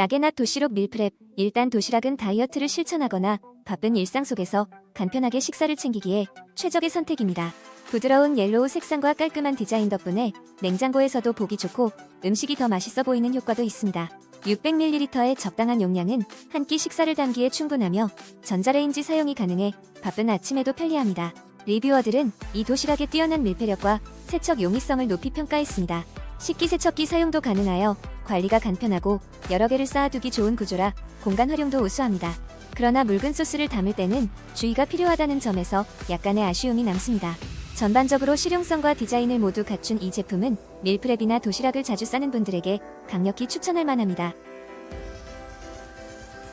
라게낫 도시록 밀프렙. 일단 도시락은 다이어트를 실천하거나 바쁜 일상 속에서 간편하게 식사를 챙기기에 최적의 선택입니다. 부드러운 옐로우 색상과 깔끔한 디자인 덕분에 냉장고에서도 보기 좋고 음식이 더 맛있어 보이는 효과도 있습니다. 600ml의 적당한 용량은 한 끼 식사를 담기에 충분하며 전자레인지 사용이 가능해 바쁜 아침에도 편리합니다. 리뷰어들은 이 도시락의 뛰어난 밀폐력과 세척 용이성을 높이 평가했습니다. 식기세척기 사용도 가능하여 관리가 간편하고 여러 개를 쌓아두기 좋은 구조라 공간 활용도 우수합니다. 그러나 묽은 소스를 담을 때는 주의가 필요하다는 점에서 약간의 아쉬움이 남습니다. 전반적으로 실용성과 디자인을 모두 갖춘 이 제품은 밀프렙이나 도시락을 자주 싸는 분들에게 강력히 추천할 만합니다.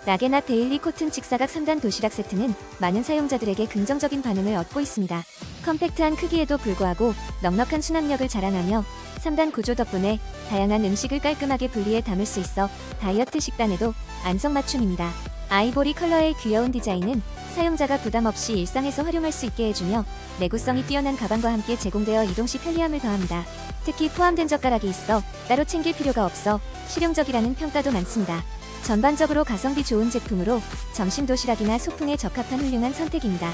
라게나 데일리 코튼 직사각 3단 도시락 세트는 많은 사용자들에게 긍정적인 반응을 얻고 있습니다. 컴팩트한 크기에도 불구하고 넉넉한 수납력을 자랑하며 3단 구조 덕분에 다양한 음식을 깔끔하게 분리해 담을 수 있어 다이어트 식단에도 안성맞춤입니다. 아이보리 컬러의 귀여운 디자인은 사용자가 부담 없이 일상에서 활용할 수 있게 해주며 내구성이 뛰어난 가방과 함께 제공되어 이동 시 편리함을 더합니다. 특히 포함된 젓가락이 있어 따로 챙길 필요가 없어 실용적이라는 평가도 많습니다. 전반적으로 가성비 좋은 제품으로 점심 도시락이나 소풍에 적합한 훌륭한 선택입니다.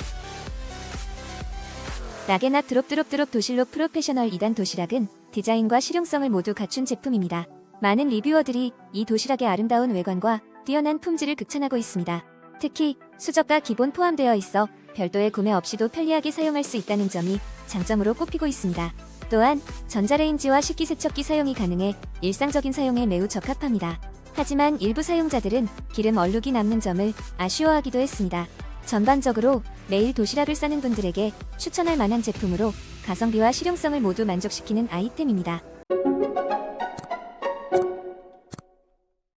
라게나 드롭드롭드롭 도실록 프로페셔널 2단 도시락은 디자인과 실용성을 모두 갖춘 제품입니다. 많은 리뷰어들이 이 도시락의 아름다운 외관과 뛰어난 품질을 극찬하고 있습니다. 특히 수저가 기본 포함되어 있어 별도의 구매 없이도 편리하게 사용할 수 있다는 점이 장점으로 꼽히고 있습니다. 또한 전자레인지와 식기세척기 사용이 가능해 일상적인 사용에 매우 적합합니다. 하지만 일부 사용자들은 기름 얼룩이 남는 점을 아쉬워하기도 했습니다. 전반적으로 매일 도시락을 싸는 분들에게 추천할 만한 제품으로 가성비와 실용성을 모두 만족시키는 아이템입니다.